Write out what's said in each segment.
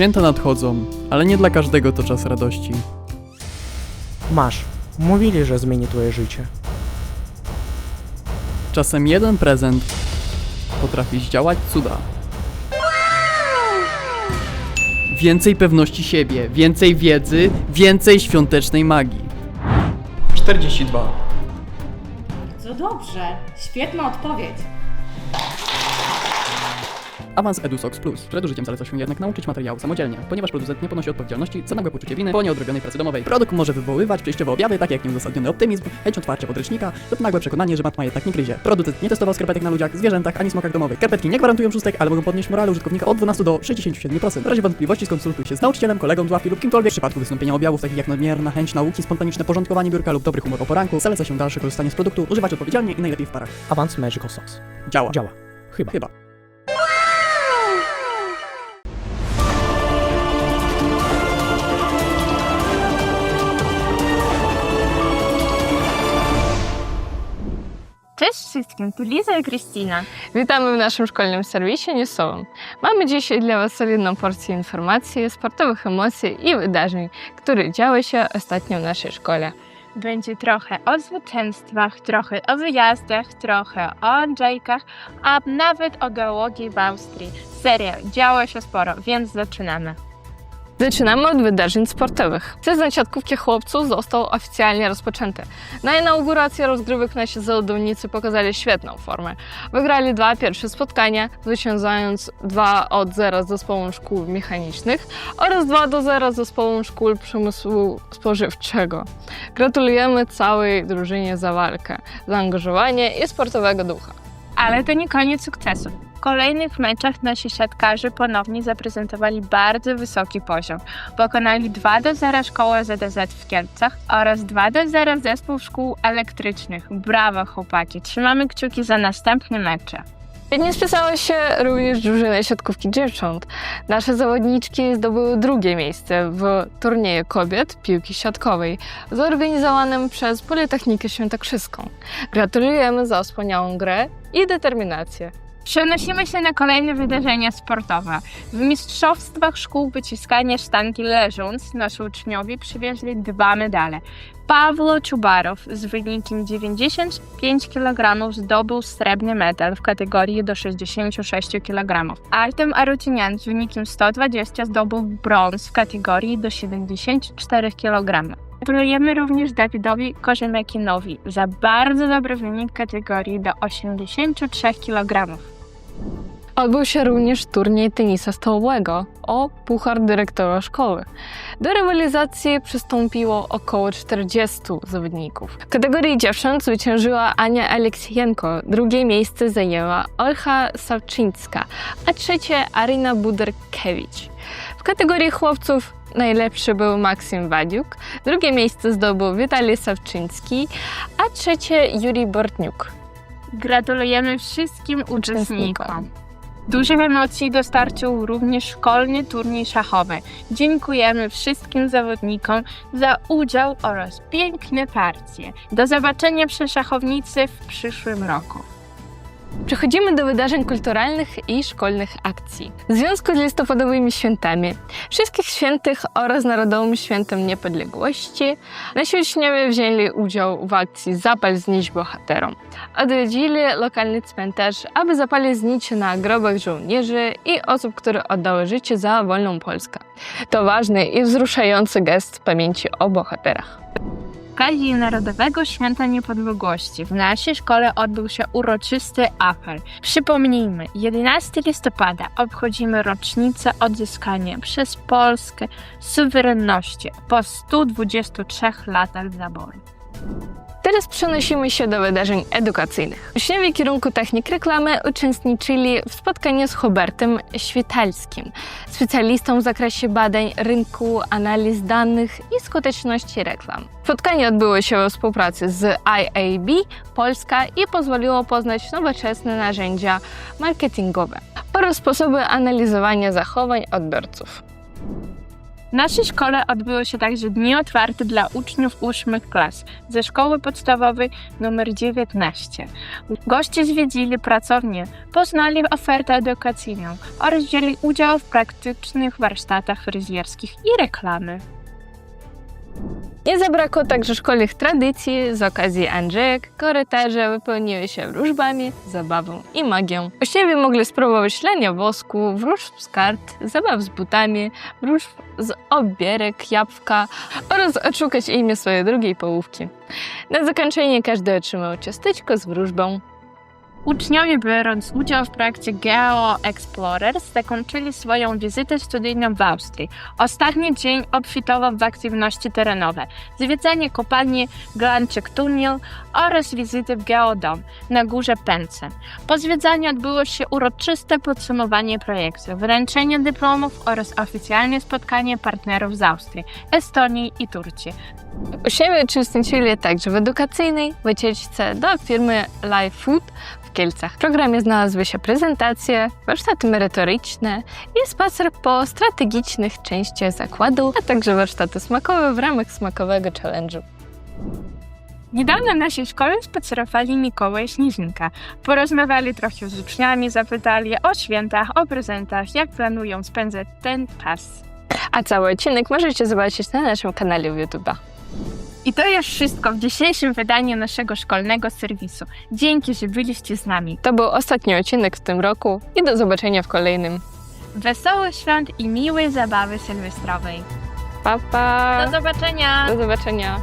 Święta nadchodzą, ale nie dla każdego to czas radości. Masz. Mówili, że zmieni twoje życie. Czasem jeden prezent potrafi zdziałać cuda. Więcej pewności siebie, więcej wiedzy, więcej świątecznej magii. 42. To dobrze. Świetna odpowiedź. Awans EduSox Plus. Przed użyciem zaleca się jednak nauczyć materiału samodzielnie, ponieważ producent nie ponosi odpowiedzialności za nagłe poczucie winy po nieodrobionej pracy domowej. Produkt może wywoływać przejściowe objawy, takie jak nieuzasadniony optymizm, chęć otwarcia podręcznika lub nagłe przekonanie, że mat ma jednak nie gryzie. Producent nie testował skarpetek na ludziach, zwierzętach ani smokach domowych. Skarpetki nie gwarantują szóstek, ale mogą podnieść morale użytkownika od 12 do 67%. W razie wątpliwości skonsultuj się z nauczycielem, kolegą z ławki lub kimkolwiek. W przypadku wystąpienia objawów takich jak nadmierna chęć nauki, spontaniczne porządkowanie biurka lub dobry humor o poranku, zaleca się dalsze korzystanie z produktu, używać odpowiedzialnie i najlepiej w parach. Awans Magical. Działa. Działa. Chyba. Chyba. Cześć wszystkim, tu Liza i Krystyna. Witamy w naszym szkolnym serwisie Newsowym. Mamy dzisiaj dla Was solidną porcję informacji, sportowych emocji i wydarzeń, które działy się ostatnio w naszej szkole. Będzie trochę o zwycięstwach, trochę o wyjazdach, trochę o Andrzejkach, a nawet o geologii w Austrii. Serio, działo się sporo, więc zaczynamy. Zaczynamy od wydarzeń sportowych. Sezon siatkówki chłopców został oficjalnie rozpoczęty. Na inaugurację rozgrywek nasi zawodnicy pokazali świetną formę. Wygrali dwa pierwsze spotkania, zwyciężając 2 od 0 z zespołem szkół mechanicznych oraz 2 do 0 z zespołem szkół przemysłu spożywczego. Gratulujemy całej drużynie za walkę, zaangażowanie i sportowego ducha. Ale to nie koniec sukcesu. W kolejnych meczach nasi siatkarze ponownie zaprezentowali bardzo wysoki poziom. Pokonali 2 do 0 szkołę ZDZ w Kielcach oraz 2 do 0 zespół szkół elektrycznych. Brawo chłopaki, trzymamy kciuki za następne mecze. Nie spisała się również drużyna siatkówki dziewcząt. Nasze zawodniczki zdobyły drugie miejsce w turnieju kobiet piłki siatkowej zorganizowanym przez Politechnikę Świętokrzyską. Gratulujemy za wspaniałą grę i determinację. Przenosimy się na kolejne wydarzenia sportowe. W mistrzostwach szkół wyciskania sztangi leżąc nasi uczniowie przywieźli dwa medale. Pawło Czubarow z wynikiem 95 kg zdobył srebrny medal w kategorii do 66 kg. Artem Arutynian z wynikiem 120 zdobył brąz w kategorii do 74 kg. Gratulujemy również Dawidowi Korzemekinowi za bardzo dobry wynik kategorii do 83 kg. Odbył się również turniej tenisa stołowego o Puchar Dyrektora Szkoły. Do rywalizacji przystąpiło około 40 zawodników. W kategorii dziewcząt zwyciężyła Ania Aleksienko, drugie miejsce zajęła Olcha Sawczyńska, a trzecie Arina Buderkiewicz. W kategorii chłopców najlepszy był Maksym Wadziuk, drugie miejsce zdobył Witalij Sawczyński, a trzecie Juri Bortniuk. Gratulujemy wszystkim uczestnikom. Dużych emocji dostarczył również szkolny turniej szachowy. Dziękujemy wszystkim zawodnikom za udział oraz piękne partie. Do zobaczenia przy szachownicy w przyszłym roku. Przechodzimy do wydarzeń kulturalnych i szkolnych akcji. W związku z listopadowymi świętami, wszystkich świętych oraz Narodowym Świętem Niepodległości, nasi uczniowie wzięli udział w akcji Zapal znić bohaterom. Odwiedzili lokalny cmentarz, aby zapalić znicze na grobach żołnierzy i osób, które oddały życie za wolną Polskę. To ważny i wzruszający gest pamięci o bohaterach. Okazji Narodowego Święta Niepodległości w naszej szkole odbył się uroczysty apel. Przypomnijmy, 11 listopada obchodzimy rocznicę odzyskania przez Polskę suwerenności po 123 latach zaboru. Teraz przenosimy się do wydarzeń edukacyjnych. Uczniowie kierunku technik reklamy uczestniczyli w spotkaniu z Hubertem Świtalskim, specjalistą w zakresie badań rynku, analiz danych i skuteczności reklam. Spotkanie odbyło się we współpracy z IAB Polska i pozwoliło poznać nowoczesne narzędzia marketingowe oraz sposoby analizowania zachowań odbiorców. W naszej szkole odbyły się także dni otwarte dla uczniów ósmych klas ze szkoły podstawowej nr 19. Goście zwiedzili pracownię, poznali ofertę edukacyjną oraz wzięli udział w praktycznych warsztatach fryzjerskich i reklamy. Nie zabrakło także szkolnych tradycji. Z okazji Andrzejek korytarze wypełniły się wróżbami, zabawą i magią. Uczniowie mogli spróbować lenia wosku, wróżb z kart, zabaw z butami, wróżb z obierek, jabłka oraz odszukać imię swojej drugiej połówki. Na zakończenie każdy otrzymał ciasteczko z wróżbą. Uczniowie, biorąc udział w projekcie Geo Explorers, zakończyli swoją wizytę studyjną w Austrii. Ostatni dzień obfitował w aktywności terenowe, zwiedzanie kopalni Glanczyk Tunel oraz wizyty w Geodom na górze Pence. Po zwiedzaniu odbyło się uroczyste podsumowanie projektu, wręczenie dyplomów oraz oficjalne spotkanie partnerów z Austrii, Estonii i Turcji. Uczniowie uczestniczyli także w edukacyjnej wycieczce do firmy Live Food w Kielcach. W programie znalazły się prezentacje, warsztaty merytoryczne i spacer po strategicznych częściach zakładu, a także warsztaty smakowe w ramach smakowego challenge'u. Niedawno w naszej szkole spacerowali Mikołaj i Śnieżynka. Porozmawiali trochę z uczniami, zapytali o świętach, o prezentach, jak planują spędzać ten czas. A cały odcinek możecie zobaczyć na naszym kanale w YouTube. I to już wszystko w dzisiejszym wydaniu naszego szkolnego serwisu. Dzięki, że byliście z nami. To był ostatni odcinek w tym roku i do zobaczenia w kolejnym. Wesołych świąt i miłej zabawy sylwestrowej. Pa, pa! Do zobaczenia! Do zobaczenia!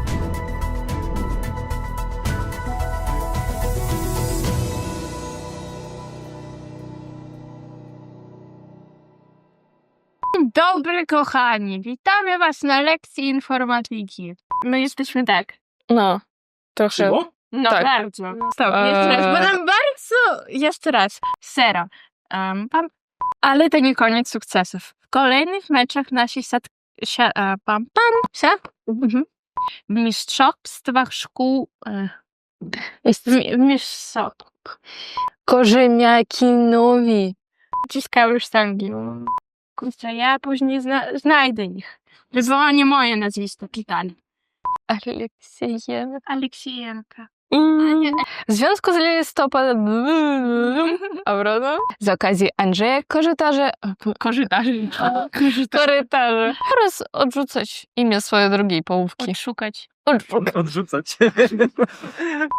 Dobry, kochani! Witamy Was na lekcji informatyki. My jesteśmy tak. No, trochę. No Tak. bardzo. Stop, jeszcze raz, bo Eee. nam bardzo... Jeszcze raz. Sero. Um, pam. Ale to nie koniec sukcesów. W kolejnych meczach nasi sad... Sia... e, Pam, pam, sia... Mhm. W mistrzostwach szkół... e, Jest W, mi- w mistrzostwach... korzeniaki nowi. Ciskały sztangi. Kurczę, ja później zna... znajdę ich. Wywołanie moje nazwisko, Pitali. Aleksiejem. Aleksiejenka. W związku z listopadem Prawda? z okazji Andrzeja korytarze, Korytarzy. korytarze oraz odrzucać imię swojej drugiej połówki. Odszukać. Odrzucać. Odrzucać.